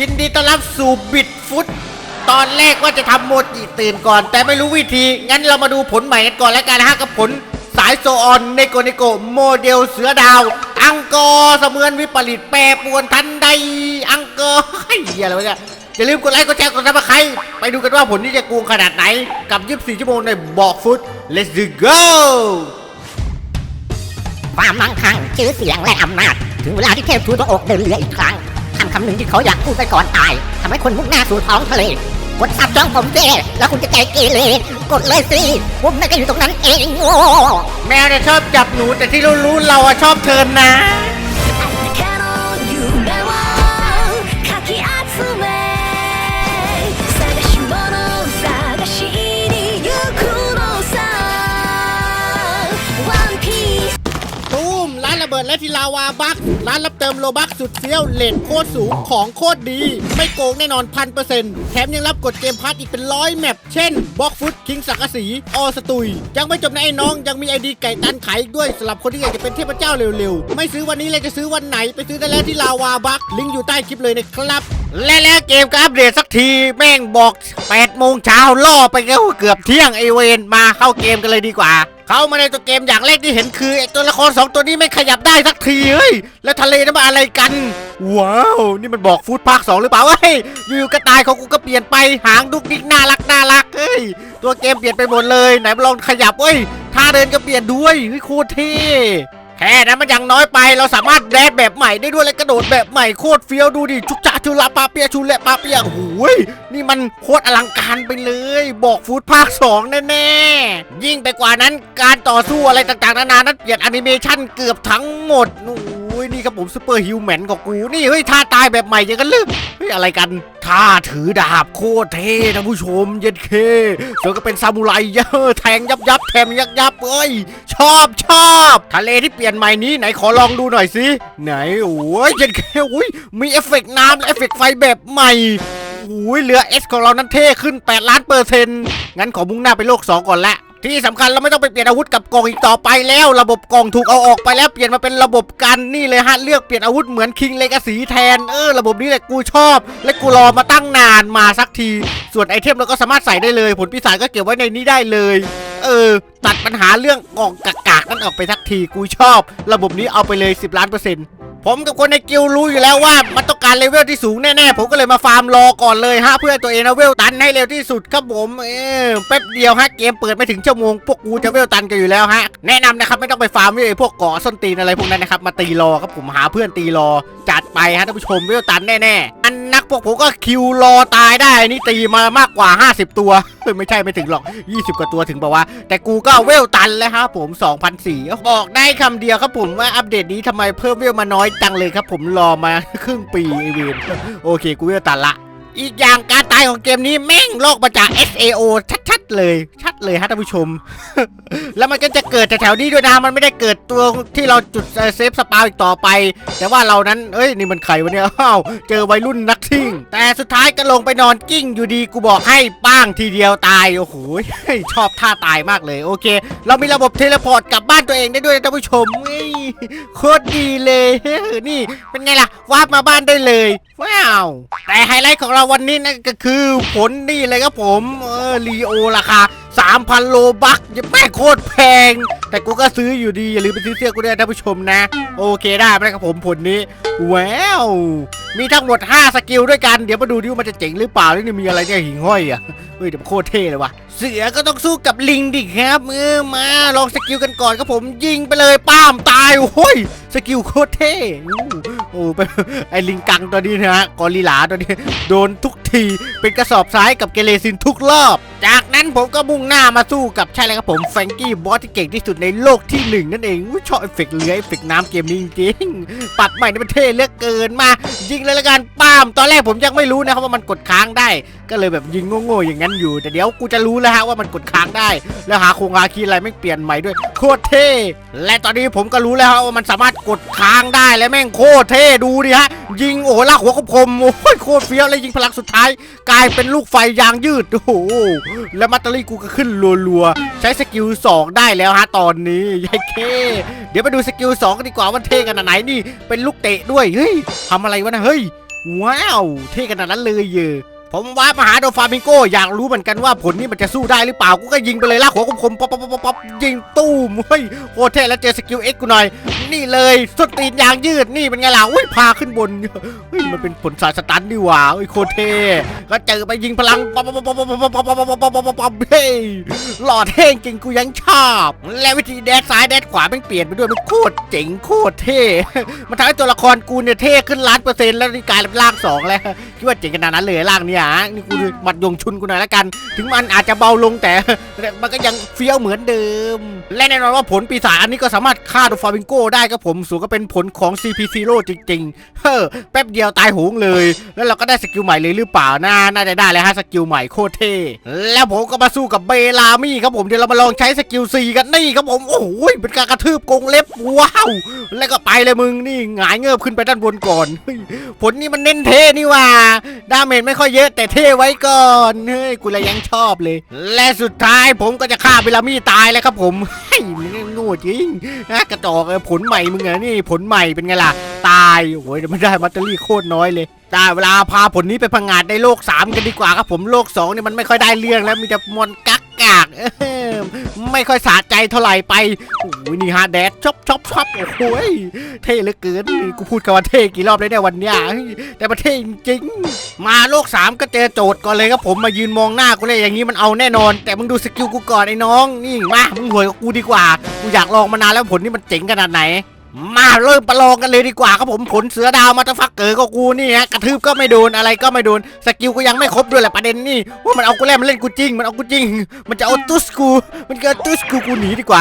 ยินดีต้อนรับสู่บิดฟุต ตอนแรกว่าจะทำโมจิตื่นก่อน แต่ไม่รู้วิธี งั้นเรามาดูผลใหม่กันก่อนแล้วกันนะฮะกับผลสายโซออนในโกนิโกโมเดลเสือดาว อังกอร์เสมือนวิปริตแปรปวนทันใด อังกอร์เฮ้ยอะไรวะเนี่ยอย่าลืมกดไลค์กดแชร์กดซับสไครต์ไปดูกันว่าผลนี้จะกูงขนาดไหน กับ 24 ชั่วโมงในบอกฟุต let's go ความมั่งคั่งชื่อเสียงและอำนาจ ถึงเวลาที่เทพทูตพระอกเดินเรืออีกครั้ง คำหนึ่งที่เขาอยากพูดไปก่อนตายทำให้คนมุ่งหน้าสู่ท้องทะเลกดซับจ้องผมเจ้แล้วคุณจะใจเกเรกดเลยสิผมนั่นก็อยู่ตรงนั้นเองโง่แม่เนี่ยชอบจับหนูแต่ที่รู้ๆเราอะชอบเธอนะ บิดและทีลาวาบักร้านรับเติมโลบักสุดเฟี้ยวเลทโคตรสูงของโคตรดี ไม่โกงแน่นอนพันเปอร์เซ็นต์แถมยังรับกดเกมพาร์ทอีกเป็นร้อยแมปเช่นบล็อกฟุตคิงสักกะสีออสตุย ยังไม่จบนะไอ้น้องยังมีไอดีไก่ตันขายอีกด้วยสำหรับคนที่อยากจะเป็นเทพเจ้าเร็วๆ ไม่ซื้อวันนี้เลยจะซื้อวันไหนไปซื้อได้แล้วที่ลาวาบักลิงก์อยู่ใต้คลิปเลยนะครับและแล้วเกมก็อัปเดตสักทีแม่งบอก8โมงเช้าล่อไปแล้วเกือบเที่ยงไอเวนมาเข้าเกมกันเลยดีกว่า เข้ามาในตัวเกมอย่างแรกที่เห็นคือไอตัวละครสองตัวนี้ไม่ขยับได้สักทีเฮ้ยแล้วทะเลนั่นมาอะไรกัน ว้าว นี่มันบอกฟูดพาร์คสองหรือเปล่าเฮ้ยอยู่ๆกระต่ายของกูก็เปลี่ยนไปหางดุกดิกน่ารักน่ารักเฮ้ยตัวเกมเปลี่ยนไปหมดเลยไหนมาลองขยับเว้ยท่าเดินก็เปลี่ยนด้วยเฮ้ยโคตรเท่ แค่นั้นมันยังน้อยไปเราสามารถแดดแบบใหม่ได้ด้วยและกระโดดแบบใหม่โคตรเฟี้ยวดูดิชุกจะชุลาปาเปียชุเละปาเปียโอ้โหยนี่มันโคตรอลังการไปเลย บอกฟูดภาค 2 แน่ๆ ยิ่งไปกว่านั้นการต่อสู้อะไรต่างๆ นานานั้นเปลี่ยนแอนิเมชันเกือบทั้งหมดโอ้ยนี่ครับผมซูเปอร์ฮิวแมนของกู นี่เฮ้ยท่าตายแบบใหม่ยังกันลืมเฮ้ยอะไรกัน ท่าถือดาบโคตรเท่ท่านผู้ชม เย็นเคส่วนก็เป็นซามูไรเยอะแทงยับยับแถมยับยับเอ้ย ชอบชอบทะเลที่เปลี่ยนใหม่นี้ไหนขอลองดูหน่อยสิไหนโอ้ยเย็นแค่อุ้ยมีเอฟเฟกต์น้ำและเอฟเฟกต์ไฟแบบใหม่โอ้ยเรือเอสของเรานั้นเท่ขึ้น 8 ล้านเปอร์เซ็นต์งั้นขอมุ่งหน้าไปโลก 2 ก่อนละ ที่สำคัญเราไม่ต้องไปเปลี่ยนอาวุธกับกล่องอีกต่อไปแล้ว ระบบกล่องถูกเอาออกไปแล้วเปลี่ยนมาเป็นระบบกันนี่เลยฮะเลือกเปลี่ยนอาวุธเหมือนคิงเลกาสีแทนเออระบบนี้แหละกูชอบ และกูรอมาตั้งนานมาสักที ส่วนไอเทมเราก็สามารถใส่ได้เลย ผลปีศาจก็เก็บไว้ในนี้ได้เลย เออ ตัดปัญหาเรื่องกล่องกากๆนั่นออกไปสักทีกูชอบ ระบบนี้เอาไปเลย 10ล้านเปอร์เซ็นต์ ผมกับคนในกิลรู้อยู่แล้วว่ามันต้องการเลเวลที่สูงแน่ๆ ผมก็เลยมาฟาร์มรอก่อนเลยฮะเพื่อตัวเองนะเวลตันให้เร็วที่สุดครับผมเออแป๊บเดียวฮะเกมเปิดไม่ถึงชั่วโมงพวกกูจะเวลตันกันอยู่แล้วฮะแนะนำนะครับไม่ต้องไปฟาร์มไอ้พวกเกาะส้นตีนอะไรพวกนั้นนะครับมาตีรอครับผมหาเพื่อนตีรอจัดไปฮะท่านผู้ชมเวลตันแน่ๆอัน พวกผมก็คิวรอตายได้นี่ตีมามากกว่า 50 ตัวเฮ้ยไม่ใช่ไม่ถึงหรอก 20 กว่าตัวถึงบอกว่า แต่กูก็เวลตันแล้วครับผม2,004บอกได้คำเดียวครับผมว่าอัปเดตนี้ทำไมเพิ่มเวลมาน้อยจังเลยครับ ผมรอมาครึ่งปีไอเวนโอเคกูเวลตันละอีกอย่างการตายของเกมนี้แม่งลอกมาจาก SAO ชัดๆเลย ชัดเลยฮะท่านผู้ชม แล้วมันก็จะเกิดแถวๆนี้ด้วยนะมันไม่ได้เกิดตัวที่เราจุดเซฟสปาวอีกต่อไป แต่ว่าเรานั้นเอ้ยนี่มันใครวะเนี่ยอ้าวเจอวัยรุ่นนักซิ่งแต่สุดท้ายก็ลงไปนอนกิ้งอยู่ดีกูบอกให้ป้างทีเดียวตายโอ้โหชอบท่าตายมากเลยโอเค เรามีระบบเทเลพอร์ตกลับบ้านตัวเองได้ด้วยนะท่านผู้ชมเฮ้ยโคตรดีเลยนี่เป็นไงล่ะวาร์ปมาบ้านได้เลยว้าว แต่ไฮไลท์ของเราวันนี้นั่นก็คือผลนี่เลยครับผมเออลีโอราคา 3,000 โลบักยังไม่โคตรแพง แต่กูก็ซื้ออยู่ดี อย่าลืมไปซื้อเสื้อกูด้วยนะท่านผู้ชมนะ โอเคได้ไหมครับผมผลนี้ว้าวมีทั้งหมด 5 สกิลด้วยกัน เดี๋ยวมาดูดิว่ามันจะเจ๋งหรือเปล่า แล้วนี่มีอะไรเนี่ยหิ่งห้อยอะ เฮ้ยเดี๋ยวโคตรเท่เลยว่ะ เสือก็ต้องสู้กับลิงดิครับเออมาลองสกิลกันก่อนครับผมยิงไปเลยป้ามตายโอ้ยสกิลโคตรเท่อู้โอ้ไปไอ้ลิงกังตัวนี้นะฮะกอริลลาตัวนี้ โดนทุกทีเป็นกระสอบซ้ายกับเกเรซินทุกรอบ จากนั้นผมก็มุ่งหน้ามาสู้กับใช่แล้วครับผมแฟรงกี้บอสที่เก่งที่สุดในโลกที่หนึ่งนั่นเองชอบเอฟเฟกเลื้อยเอฟเฟกน้ำเกมนี้จริงปัดใหม่นี่มันเท่เลือกเกินมา ยิงเลยละกันป้าม ตอนแรกผมยังไม่รู้นะครับว่ามันกดค้างได้ ก็เลยแบบยิงโง่ๆอย่างนั้นอยู่ แต่เดี๋ยวกูจะรู้แล้วฮะว่ามันกดค้างได้ แล้วหาโครงหาคีอะไรไม่เปลี่ยนใหม่ด้วยโคตรเท่และตอนนี้ผมก็รู้แล้วว่ามันสามารถกดค้างได้และแม่งโคตรเท่ดูดิฮะยิงโอ้ลากหัวคมโอ้ยโคตรเฟี้ยวเลยยิงพลังสุดท้าย กลายเป็นลูกไฟยางยืดโอ้โหแล้วมัตเตอรี่กูก็ขึ้นรัวๆ ใช้สกิล 2 ได้แล้วฮะตอนนี้ยายเค เดี๋ยวไปดูสกิล 2 กันดีกว่าว่าเท่ขนาดไหนนี่ เป็นลูกเตะด้วย เฮ้ยทำอะไรวะนะเฮ้ย ว้าว เท่ขนาดนั้นเลยเยอะ ผมว่ามาหาโดฟามิงโกอยากรู้เหมือนกันว่าผลนี้มันจะสู้ได้หรือเปล่ากูก็ยิงไปเลยลากหัวคมๆป๊อปป๊อปป๊อปป๊อปยิงตู้มเฮ้ยโคเทแล้วเจอสกิลเอ็กกูหน่อย นี่เลยสนตีนยางยืดนี่เป็นไงล่ะอุ้ยพาขึ้นบนเฮ้ยมันเป็นผลสายสตันนี่หว่าเฮ้ยโคเทก็เจอไปยิงพลังป๊อปป๊อปป๊อปป๊อปป๊อปป๊อปป๊อปป๊อปป๊อปป๊อปป๊อปป๊อปเฮ้ยหล่อเท่งจริงกูยังชอบ และวิธีแดดซ้ายแดดขวามันเปลี่ยนไปด้วยมันโคตรเจ๋งโคตรเท่มันทำให้ตัวละครกูเนี่ยเท่ขึ้นล้านเปอร์เซ็นต์แล้วนี่กลายเป็นร่างสองแล้วคิดว่าเจ๋งขนาดนั้นเลยร่างเนี่ยฮะนี่กูมัดยงชุนกูหน่อยละกัน ถึงมันอาจจะเบาลงแต่แต่ มันก็ยังเฟี้ยวเหมือนเดิม และแน่นอนว่าผลปีศาจอันนี้ก็สามารถฆ่าดูฟาวิงโก้ได้ครับผมสูงก็เป็นผลของ CP0 จริงๆ เฮ้อแป๊บเดียวตายโหงเลย แล้วเราก็ได้สกิลใหม่เลยหรือเปล่าน่าน่าจะได้แล้วฮะสกิลใหม่โคตรเท่แล้วผมก็มาสู้กับเบลามี่ครับผมเดี๋ยวเรามาลองใช้สกิล C กันนี่ครับผมโอ้โหเป็นการกระทืบกรงเล็บว้าวแล้วก็ไปเลยมึงนี่หงายเงือบขึ้นไปด้านบนก่อนเฮ้ยผลนี่มันเน้นเท่นี่หว่าดาเมจไม่ค่อยเยอะแต่เท่ไว้ก่อนเฮ้ยกูเลยยังชอบเลย และสุดท้ายผมก็จะฆ่าเวลามี่ตายแล้วครับผมเฮ้ยมึงโง่จริงนะกระจอกเออผลใหม่มึงอนี่ผลใหม่เป็นไงล่ะ ตายโอ้ยมันได้มัตเตอรี่โคตรน้อยเลยได้เวลาพาผลนี้ไปพังงาดในโลก 3 กันดีกว่าครับผมโลก2เนี่ยมันไม่ค่อยได้เรื่องแล้วมีแต่มอนกั กากเออไม่ค่อยสะใจเท่าไหร่ไปโอ้ยนี่ฮะแดดชอบชอบชอบโอ้โหยเท่เหลือเกินกูพูดคำว่าเท่กี่รอบเลยเนี่ยวันเนี้ยแต่มันเท่จริงมาโลก3ก็เจอโจทย์ก่อนเลยครับผมมายืนมองหน้ากูเลยอย่างนี้มันเอาแน่นอน แต่มึงดูสกิลกูก่อนไอ้น้อง นี่มามึงหวยกับกูดีกว่ากูอยากลองมานานแล้วผลนี่มันเจ๋งขนาดไหน มาเริ่มประลองกันเลยดีกว่าครับผมผลเสือดาวมาตะฟักเก๋ก็กูนี่ฮะกระทืบก็ไม่โดนอะไรก็ไม่โดนสกิลก็ยังไม่ครบด้วยแหละประเด็นนี่ว่ามันเอากูแล้วมันเล่นกูจริง มันเอากูจริง มันจะเอาตุสกูมันก็ตุสกูกูหนีดีกว่า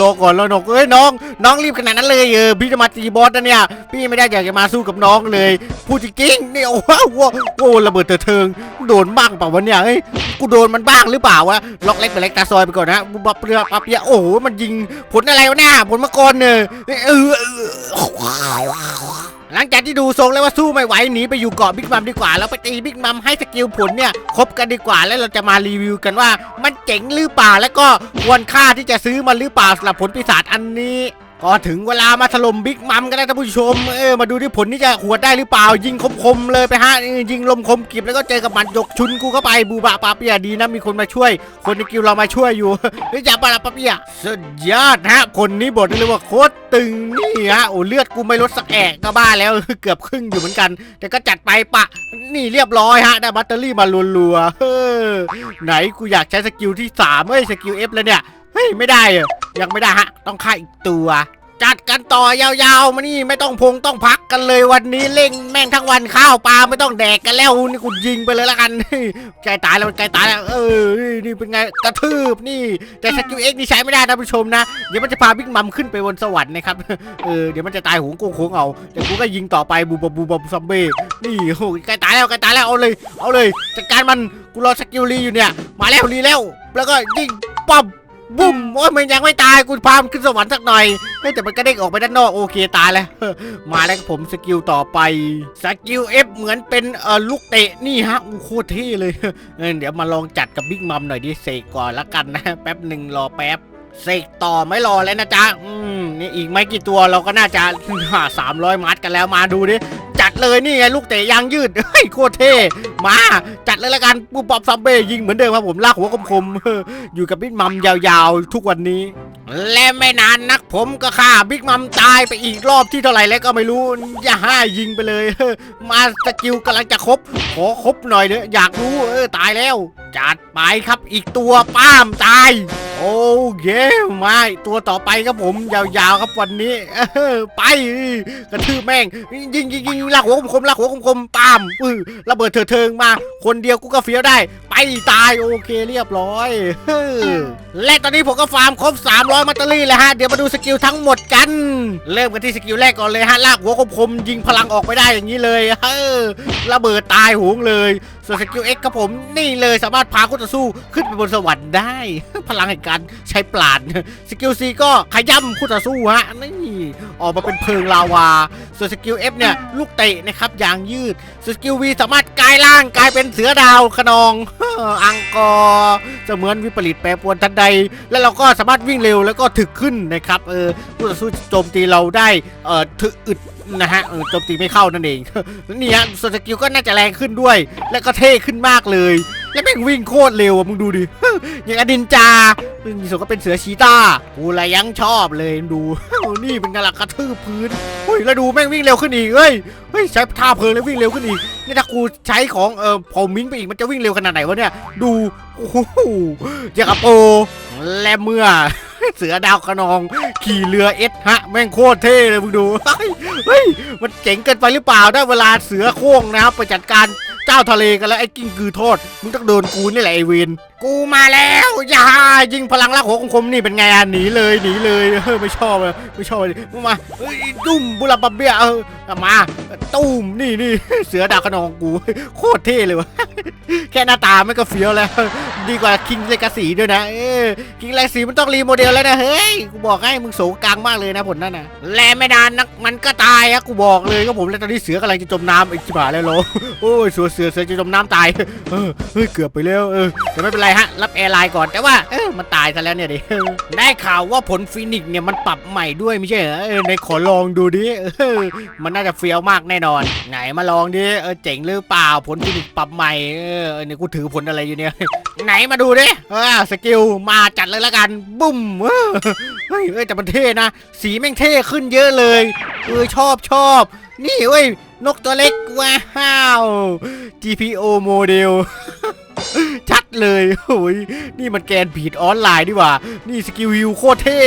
รอก่อนรอหนกเอ้ยน้อง น้องรีบขนาดนั้นเลยเออพี่จะมาตีบอสนะเนี่ยพี่ไม่ได้อยากจะมาสู้กับน้องเลยพูดจริงๆนี่โอ้โหโอ้ระเบิดเถิดเทิงโดนบ้างเปล่าวะเนี่ยเฮ้ยกูโดนมันบ้างหรือเปล่าวะล็อกเล็กไปเล็กตาซอยไปก่อนนะบุบเปลือกปะเปียโอ้โหมันยิงผลอะไรวะเนี่ยผลมังกรเนี่ยเออเออหลังจากที่ดูทรงแล้วว่าสู้ไม่ไหวหนีไปอยู่เกาะบิ๊กมัมดีกว่า แล้วไปตีบิ๊กมัมให้สกิลผลเนี่ยครบกันดีกว่าแล้วเราจะมารีวิวกันว่า มันเจ๋งหรือเปล่า แล้วก็ควรค่าที่จะซื้อมันหรือเปล่าสำหรับผลปีศาจอันนี้ ก็ถึงเวลามาถล่มบิ๊กมัมกันแล้วท่านผู้ชม เออมาดูที่ผลนี่จะหัวได้หรือเปล่า ยิงคมๆเลยไปฮะยิงลมคมกิบแล้วก็เจอกับมัดยกชุนกูเข้าไปบูบะปาเปียดีนะมีคนมาช่วย คนในกิวเรามาช่วยอยู่เฮ้ยอย่าปาลาปาเปียสุดยอดฮะผลนี้บอกได้เลยว่าโคตรตึงนี่ฮะโอ้เลือดกูไม่ลดสักแอะก็บ้าแล้วเกือบครึ่งอยู่เหมือนกัน แต่ก็จัดไปปะ นี่เรียบร้อยฮะได้แบตเตอรี่มารัวๆเฮ้อไหนกูอยากใช้สกิลที่3เฮ้ยสกิล F แล้วเนี่ย เฮ้ยไม่ได้เหรอยังไม่ได้ฮะ ต้องฆ่าอีกตัว จัดกันต่อยาวๆมานี่ไม่ต้องพงต้องพักกันเลยวันนี้เล่งแม่งทั้งวันข้าวปลาไม่ต้องแดกกันแล้วนี่กูยิงไปเลยละกันใจตายแล้วใจตายแล้วเออนี่เป็นไงกระทืบนี่ แต่สกิล X นี่ใช้ไม่ได้นะผู้ชมนะเดี๋ยวมันจะพาบิ๊กมัมขึ้นไปบนสวรรค์นะครับเออเดี๋ยวมันจะตายหงโกงโค้งเอาแต่กูก็ยิงต่อไปบูบบูบูซัมเบ้นี่โอ้ยใกล้ตายแล้วใกล้ตายแล้วเอาเลย เอาเลยจัดการมันกูรอสกิลรีอยู่เนี่ย มาแล้วรีแล้ว แล้วก็ยิงปั๊บ บุ้มโอ้ยมันยังไม่ตายกูพามนขึ้นสวรรค์สักหน่อยเฮ้แต่มันก็เด้งออกไปด้านนอกโอเคตายแล้ว มาแล้วผมสกิลต่อไปสกิล F เหมือนเป็นเอ่อลูกเตะนี่ฮะอู้โคตรเท่เลยเออเดี๋ยวมาลองจัดกับบิ๊กมัมหน่อยดิเสกก่อนละกันนะแป๊บหนึ่งรอแป๊บเสกต่อไม่รอแล้วนะจ๊ะ อืม นี่อีกไม่กี่ตัวเราก็น่าจะหาสามร้อยมัดกันแล้วมาดูดิ จัดเลยนี่ไงลูกเตะยางยืดเฮ้ยโคตรเท่มาจัดเลยละกันปุ๊บป๊อบซัมเบ้ยิงเหมือนเดิมครับผมลากหัวคมๆอยู่กับบิ๊กมัมยาวๆ ทุกวันนี้ และไม่นานนักผมก็ฆ่าบิ๊กมัมตายไปอีกรอบที่เท่าไหร่แล้วก็ไม่รู้อย่าห้ายิงไปเลย มาสกิลกำลังจะครบ ขอครบหน่อยเถอะอยากรู้เออตายแล้ว จัดไปครับอีกตัวป้ามตาย อเคมาตัวต่อไปครับผมยาวๆครับวันนี้ไปกระทืบแม่งยิงยิงยิงลากหัวคมลากหัวคมๆปามอือระเบิดเถิดเทิงมา คนเดียวกูก็เฟี้ยวได้ ไปตายโอเคเรียบร้อยและตอนนี้ผมก็ฟาร์มครบ 300มัตเตอรี่แล้วฮะเดี๋ยวมาดูสกิลทั้งหมดกัน เริ่มกันที่สกิลแรกก่อนเลยฮะลากหัวคมๆยิงพลังออกไปได้อย่างนี้เลยเออระเบิดตายโหงเลยส่วนสกิล X ครับผมนี่เลยสามารถพาคู่ต่อสู้ขึ้นไปบนสวรรค์ได้ พลังแห่งการใช้ปราดสกิล C ก็ขย้ำคู่ต่อสู้ฮะนี่ออกมาเป็นเพลิงลาวา ส่วนสกิล F เนี่ยลูกเตะนะครับยางยืดส่วนสกิล V สามารถกลายร่างกลายเป็นเสือดาวขนองอังกอร์เสมือนวิปริตแปรปรวนทันใด แล้วเราก็สามารถวิ่งเร็วแล้วก็ถึกขึ้นนะครับเออคู่ต่อสู้โจมตีเราได้เอ่อถึกอึด นะฮะเออโจมตีไม่เข้านั่นเองนี่ฮะส่วนสกิลก็น่าจะแรงขึ้นด้วย และก็เท่ขึ้นมากเลย และแม่งวิ่งโคตรเร็วอะมึงดูดิ อย่างอดินจามีส่วนก็เป็นเสือชีตากูละยังชอบเลยดู นี่เป็นกระลักกระทืบพื้นเฮ้ยแล้วดูแม่งวิ่งเร็วขึ้นอีกเฮ้ย เฮ้ยใช้ท่าเพลิงแล้ววิ่งเร็วขึ้นอีก นี่ถ้ากูใช้ของเออพอมิงไปอีกมันจะวิ่งเร็วขนาดไหนวะเนี่ย ดู โอ้โหอย่างกับโปและเมื่อเสือดาวคะนอง ขี่เรือเอสฮะ แม่งโคตรเท่เลยมึงดู เฮ้ย มันเจ๋งเกินไปหรือเปล่าได้เวลาเสือโคร่งนะครับไปจัดการ เจ้าทะเลกันแล้วไอ้กิ้งกือโทษมึงต้องโดนกูนี่แหละไอ้วิน กูมาแล้วอย่ายิงพลังรักหัวของคมนี่เป็นไงอะหนีเลยหนีเลยเฮ้ยไม่ชอบเลยไม่ชอบเลยมึงมาเฮ้ยดุ้มบุรบับเบี้ยเออเอามาตุ้มนี่นี่เสือดาวคะนองกูโคตรเท่เลยวะแค่หน้าตาไม่ก็เฟี้ยวแล้ว ดีกว่าคิงเลกาสีด้วยนะเออคิงเลกาสีมันต้องรีโมเดลแล้วนะเฮ้ยกูบอกให้มึงโสกลางมากเลยนะผลนั่นนะแลไม่นานนักมันก็ตายอะกูบอกเลยก็ผมแล้วตอนนี้เสือกำลังจะจมน้ำไอ้จิบหายแล้วโลโอ้ยเสือเสือเสือจะจมน้ำตายเออเฮ้ยเกือบไปแล้วเออแต่ไม่เป็นไรฮะรับแอร์ไลน์ก่อนแต่ว่าเออมันตายซะแล้วเนี่ยดิได้ข่าวว่าผลฟินิกเนี่ยมันปรับใหม่ด้วยไม่ใช่เหรอเออในขอลองดูดิเออมันน่าจะเฟี้ยวมากแน่นอน ไหนมาลองดิเออเจ๋งหรือเปล่าผลฟินิกปรับใหม่เออเออเนี่ยกูถือผลอะไรอยู่เนี่ยไหนมาดูดิอ่าสกิลมาจัดเลยละกัน บุ้มเฮ้ยเอ้ยแต่มันเท่นะ สีแม่งเท่ขึ้นเยอะเลยเออชอบชอบ นี่เว้ย นกตัวเล็กว้าว GPO โมเดล ชัดเลยโอ้ยนี่มันแกนผีดออนไลน์ดีกว่า นี่สกิลฮิวโคตรเท่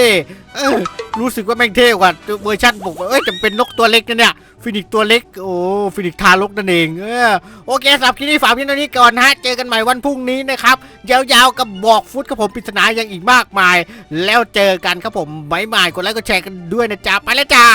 รู้สึกว่าแม่งเท่กว่าเวอร์ชันผมเอ้ยแต่เป็นนกตัวเล็กนะเนี่ยฟินิกตัวเล็ก โอ้ฟินิกทารกนั่นเองเออโอเคสำหรับคลิปนี้ฝากพี่นนี้ก่อนนะฮะ เจอกันใหม่วันพรุ่งนี้นะครับ ยาวๆกับบอกฟุตกับผมปริศนายังอีกมากมาย แล้วเจอกันครับผมบายบายกดไลค์กดแชร์กันด้วยนะจ๊ะ ไปแล้วจ้า